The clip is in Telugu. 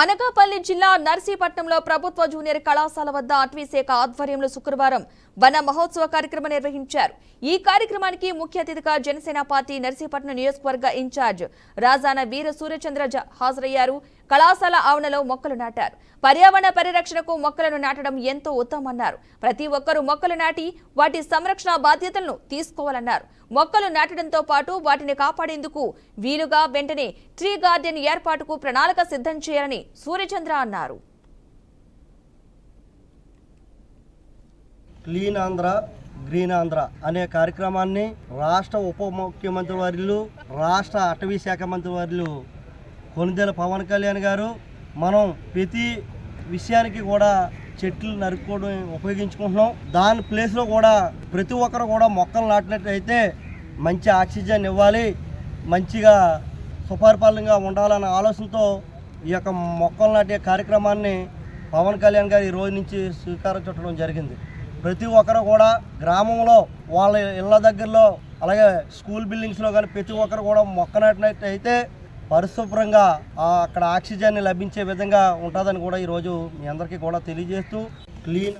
అనకాపల్లి జిల్లా నర్సీపట్నంలో ప్రభుత్వ జూనియర్ కళాశాల వద్ద అటవీశాఖ ఆధ్వర్యంలో శుక్రవారం వన మహోత్సవ కార్యక్రమం నిర్వహించారు. ఈ కార్యక్రమానికి ముఖ్య అతిథిగా జనసేన పార్టీ నర్సీపట్నం నియోజకవర్గ ఇన్ఛార్జ్ రాజాన వీర సూర్యచంద్ర జ- హాజరయ్యారు. కళాశాల ఆవరణలో మొక్కలు నాటారు. పర్యావరణ పరిరక్షణకు మొక్కలను నాటడం ఎంతో ఉత్తమన్నారు ప్రతి ఒక్కరూ మొక్కలు నాటి వాటి సంరక్షణ బాధ్యతలను తీసుకోవాలన్నారు. మొక్కలు నాటడంతో పాటు వాటిని కాపాడేందుకు వీలుగా వెంటనే ట్రీ గార్డెన్ ఏర్పాటుకు ప్రణాళిక సిద్ధం చేయాలని సూర్యచంద్ర అన్నారు. క్లీన్ ఆంధ్ర గ్రీన్ ఆంధ్ర అనే కార్యక్రమాన్ని రాష్ట్ర ఉప ముఖ్యమంత్రి వారిలు రాష్ట్ర అటవీ శాఖ మంత్రి వారిలు కొనిదెల పవన్ కళ్యాణ్ గారు మనం ప్రతి విషయానికి కూడా చెట్లు నరుక్కోవడం ఉపయోగించుకుంటున్నాం. దాని ప్లేస్లో కూడా ప్రతి ఒక్కరు కూడా మొక్కలు నాటినట్లయితే మంచి ఆక్సిజన్ ఇవ్వాలి. మంచిగా సుపరిపాలనగా ఉండాలన్న ఆలోచనతో ఈ యొక్క మొక్కలు నాటే కార్యక్రమాన్ని పవన్ కళ్యాణ్ గారు ఈ రోజు నుంచి స్వీకారం చుట్టడం జరిగింది. ప్రతి ఒక్కరు కూడా గ్రామంలో వాళ్ళ ఇళ్ళ దగ్గరలో అలాగే స్కూల్ బిల్డింగ్స్లో కానీ ప్రతి ఒక్కరు కూడా మొక్క నాటినట్టయితే పరిశుభ్రంగా అక్కడ ఆక్సిజన్ లభించే విధంగా ఉంటుందని కూడా ఈరోజు మీ అందరికీ కూడా తెలియజేస్తూ క్లీన్